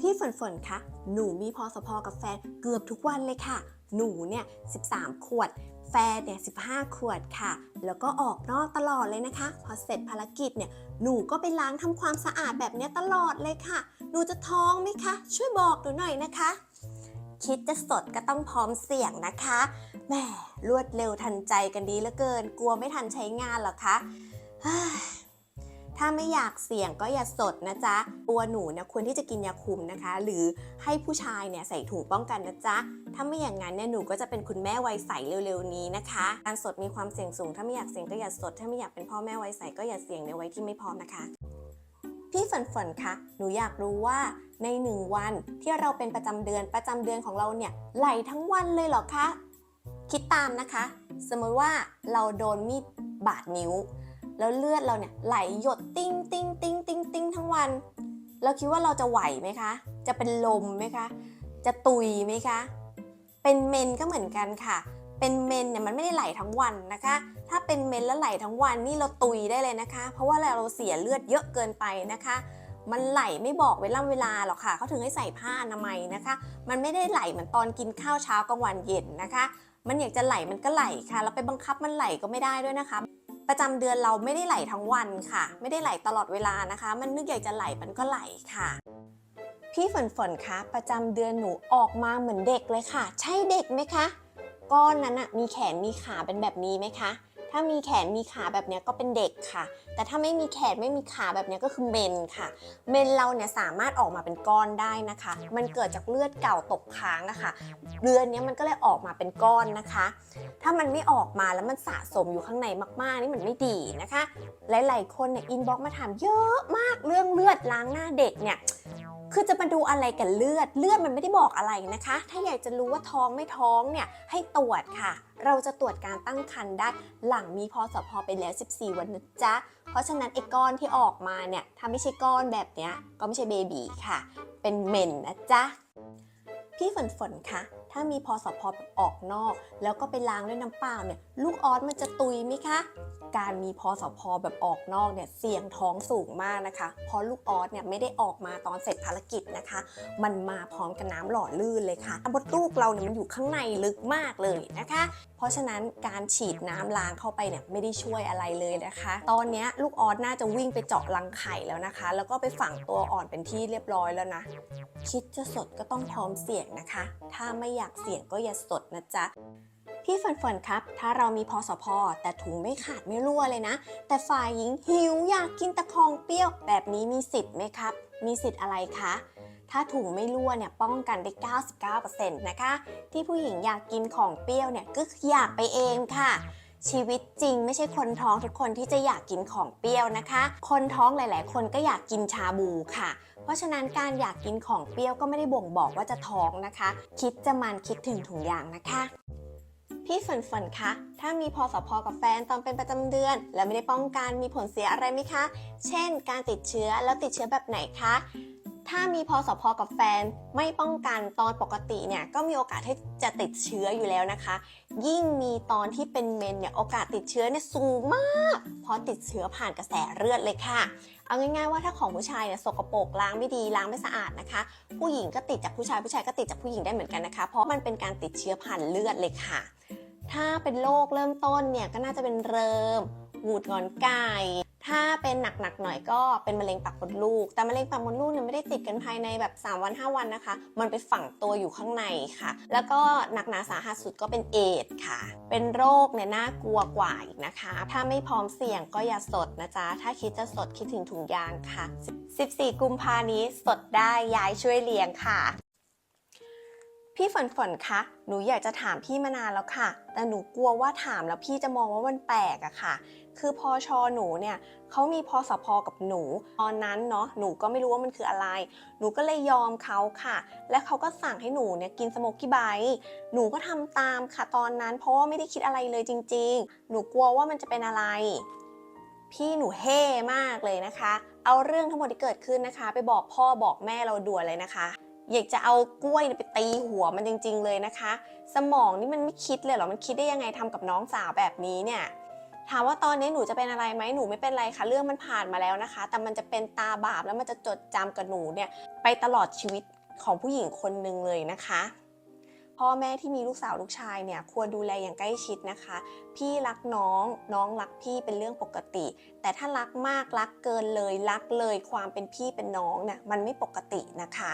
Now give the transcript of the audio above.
พี่ฝนฝนคะ หนูมีพอสพอกับแฟนเกือบทุกวันเลยค่ะ หนูเนี่ย 13 ขวด แฟนเนี่ย 15 ขวดค่ะ แล้วก็ออกนอกตลอดเลยนะคะ พอเสร็จภารกิจเนี่ย หนูก็ไปล้างทำความสะอาดแบบเนี้ยตลอดเลยค่ะ หนูจะท้องไหมคะ ช่วยบอกหนูหน่อยนะคะ คิดจะสดก็ต้องพร้อมเสี่ยงนะคะ แหมรวดเร็วทันใจกันดีเหลือเกิน กลัวไม่ทันใช้งานหรอคะเฮ้ย ถ้าไม่อยากเสี่ยงก็อย่าสดนะจ๊ะ ตัวหนูเนี่ยควรที่จะกินยาคุมนะคะ หรือให้ผู้ชายเนี่ยใส่ถุงป้องกันนะจ๊ะ ถ้าไม่อย่างนั้นเนี่ยหนูก็จะเป็นคุณแม่วัยใสเร็วๆนี้นะคะ การสดมีความเสี่ยงสูง ถ้าไม่อยากเสี่ยงก็อย่าสด ถ้าไม่อยากเป็นพ่อแม่วัยใสก็อย่าเสี่ยงในวัยที่ไม่พร้อมนะคะ พี่ฝนฝนคะหนูอยากรู้ว่าในหนึ่งวันที่เราเป็นประจำเดือนประจำเดือนของเราเนี่ยไหลทั้งวันเลยเหรอคะคิดตามนะคะ สมมติว่าเราโดนมีดบาดนิ้ว แล้วเลือดเราเนี่ยไหลหยดติ้งติ้งติ้งติ้งติ้งทั้งวัน เราคิดว่าเราจะไหวไหมคะ จะเป็นลมไหมคะ จะตุยไหมคะ เป็นเมนก็เหมือนกันค่ะ เป็นเมนเนี่ยมันไม่ได้ไหลทั้งวันนะคะ ถ้าเป็นเมนแล้วไหลทั้งวันนี่เราตุยได้เลยนะคะ เพราะว่าเราเสียเลือดเยอะเกินไปนะคะมันไหลไม่บอกเวลาเวลาหรอกค่ะเขาถึงให้ใส่ผ้าอนามัยนะคะ มันไม่ได้ไหลเหมือนตอนกินข้าวเช้ากลางวันเย็นนะคะ มันอยากจะไหลมันก็ไหลค่ะเราไปบังคับมันไหลก็ไม่ได้ด้วยนะคะ ประจำเดือนเราไม่ได้ไหลทั้งวันค่ะ ไม่ได้ไหลตลอดเวลานะคะ มันนึกอยากจะไหลมันก็ไหลค่ะ พี่ฝนฝนคะประจำเดือนหนูออกมาเหมือนเด็กเลยค่ะ ใช่เด็กไหมคะ ก้อนนั้นอะมีแขนมีขาเป็นแบบนี้ไหมคะ ถ้ามีแขนมีขาแบบนี้ก็เป็นเด็กค่ะ แต่ถ้าไม่มีแขนไม่มีขาแบบนี้ก็คือเมนค่ะ เมนเราเนี่ยสามารถออกมาเป็นก้อนได้นะคะ มันเกิดจากเลือดเก่าตกค้างอะค่ะเดือนเนี้ยมันก็เลยออกมาเป็นก้อนนะคะ ถ้ามันไม่ออกมาแล้วมันสะสมอยู่ข้างในมากๆนี่มันไม่ดีนะคะ หลายๆคนเนี่ยอินบ็อกมาถามเยอะมากเรื่องเลือดล้างหน้าเด็กเนี่ย คือจะมาดูอะไรกับเลือด เลือดมันไม่ได้บอกอะไรนะคะ ถ้าอยากจะรู้ว่าท้องไม่ท้องเนี่ยให้ตรวจค่ะ เราจะตรวจการตั้งครรภ์ได้หลังมีพอสพอไปแล้ว 14 วันนะจ๊ะ เพราะฉะนั้นไอ้ก้อนที่ออกมาเนี่ยถ้าไม่ใช่ก้อนแบบเนี้ยก็ไม่ใช่เบบีค่ะ เป็นเมนนะจ๊ะ พี่ฝนฝนคะ ถ้ามีพอสพแบบออกนอก แล้วก็ไปล้างด้วยน้ำเปล่าเนี่ยลูกออสมันจะตุยไหมคะ การมีพอสพอแบบออกนอกเนี่ยเสี่ยงท้องสูงมากนะคะเพราะลูกออสเนี่ยไม่ได้ออกมาตอนเสร็จภารกิจนะคะ มันมาพร้อมกับน้ำหล่อลื่นเลยค่ะมดลูกเราเนี่ยมันอยู่ข้างในลึกมากเลยนะคะ เพราะฉะนั้นการฉีดน้ำล้างเข้าไปเนี่ยไม่ได้ช่วยอะไรเลยนะคะ ตอนนี้ลูกออสน่าจะวิ่งไปเจาะรังไข่แล้วนะคะ แล้วก็ไปฝังตัวอ่อนเป็นที่เรียบร้อยแล้วนะ คิดจะสดก็ต้องพร้อมเสี่ยงนะคะ ถ้าไม่อยากเสี่ยงก็อย่าสดนะจ๊ะพี่ฝนฝนครับ ถ้าเรามีพอสพอแต่ถุงไม่ขาดไม่รั่วเลยนะ แต่ฝ่ายหญิงหิวอยากกินตะคองเปรี้ยว แบบนี้มีสิทธิ์ไหมครับ มีสิทธิ์อะไรคะ ถ้าถุงไม่รั่วเนี่ยป้องกันได้ 99%นะคะ ที่ผู้หญิงอยากกินของเปรี้ยวเนี่ยก็อยากไปเองค่ะ ชีวิตจริงไม่ใช่คนท้องทุกคนที่จะอยากกินของเปรี้ยวนะคะ คนท้องหลาย ๆ คนก็อยากกินชาบูค่ะ เพราะฉะนั้นการอยากกินของเปรี้ยวก็ไม่ได้บ่งบอกว่าจะท้องนะคะ คิดจะมันคิดถึงถุงยางนะคะพี่ฝนฝนคะ ถ้ามีพอสพกับแฟนตอนเป็นประจำเดือน แล้วไม่ได้ป้องกันมีผลเสียอะไรไหมคะ เช่น การติดเชื้อแล้วติดเชื้อแบบไหนคะ ถ้ามีพอสพกับแฟนไม่ป้องกันตอนปกติเนี่ยก็มีโอกาสที่จะติดเชื้ออยู่แล้วนะคะ ยิ่งมีตอนที่เป็นเมนเนี่ยโอกาสติดเชื้อเนี่ยสูงมาก เพราะติดเชื้อผ่านกระแสเลือดเลยค่ะ เอาง่ายๆว่าถ้าของผู้ชายเนี่ยสกปรกล้างไม่ดีล้างไม่สะอาดนะคะ ผู้หญิงก็ติดจากผู้ชายผู้ชายก็ติดจากผู้หญิงได้เหมือนกันนะคะ เพราะมันเป็นการติดเชื้อผ่านเลือดเลยค่ะ ถ้าเป็นโรคเริ่มต้นเนี่ยก็น่าจะเป็นเริมหูดงอนไก่ ถ้าเป็นหนักๆหน่อยก็เป็นมะเร็งปากมดลูก แต่มะเร็งปากมดลูกเนี่ยไม่ได้ติดกันภายในแบบ 3 วัน 5 วันนะคะ มันไปฝังตัวอยู่ข้างในค่ะ แล้วก็หนักหนาสาหัสสุดก็เป็นเอดค่ะ เป็นโรคเนี่ยน่ากลัวกว่าอีกนะคะ ถ้าไม่พร้อมเสี่ยงก็อย่าสดนะจ๊ะ ถ้าคิดจะสดคิดถึงถุงยางค่ะ 14 กุมภานี้สดได้ย้ายช่วยเลี้ยงค่ะพี่ฝนฝนคะ หนูอยากจะถามพี่มานานแล้วค่ะ แต่หนูกลัวว่าถามแล้วพี่จะมองว่ามันแปลกอะค่ะ คือพอชอหนูเนี่ยเขามีพอสพกับหนู ตอนนั้นเนาะหนูก็ไม่รู้ว่ามันคืออะไร หนูก็เลยยอมเขาค่ะ และเขาก็สั่งให้หนูเนี่ยกินสโมกกี้ไบหนูก็ทำตามค่ะตอนนั้น เพราะว่าไม่ได้คิดอะไรเลยจริง ๆ หนูกลัวว่ามันจะเป็นอะไร พี่หนูเฮ่มากเลยนะคะ เอาเรื่องทั้งหมดที่เกิดขึ้นนะคะ ไปบอกพ่อบอกแม่เราด่วนเลยนะคะอยากจะเอากล้วยไปตีหัวมันจริง ๆ เลยนะคะ สมองนี่มันไม่คิดเลยเหรอ มันคิดได้ยังไงทำกับน้องสาวแบบนี้เนี่ย ถามว่าตอนนี้หนูจะเป็นอะไรไหมหนูไม่เป็นไรค่ะ เรื่องมันผ่านมาแล้วนะคะ แต่มันจะเป็นตาบาปแล้วมันจะจดจำกับหนูเนี่ยไปตลอดชีวิตของผู้หญิงคนหนึ่งเลยนะคะ พ่อแม่ที่มีลูกสาวลูกชายเนี่ยควรดูแลอย่างใกล้ชิดนะคะ พี่รักน้องน้องรักพี่เป็นเรื่องปกติ แต่ถ้ารักมากรักเกินเลยรักเลยความเป็นพี่เป็นน้องเนี่ยมันไม่ปกตินะคะ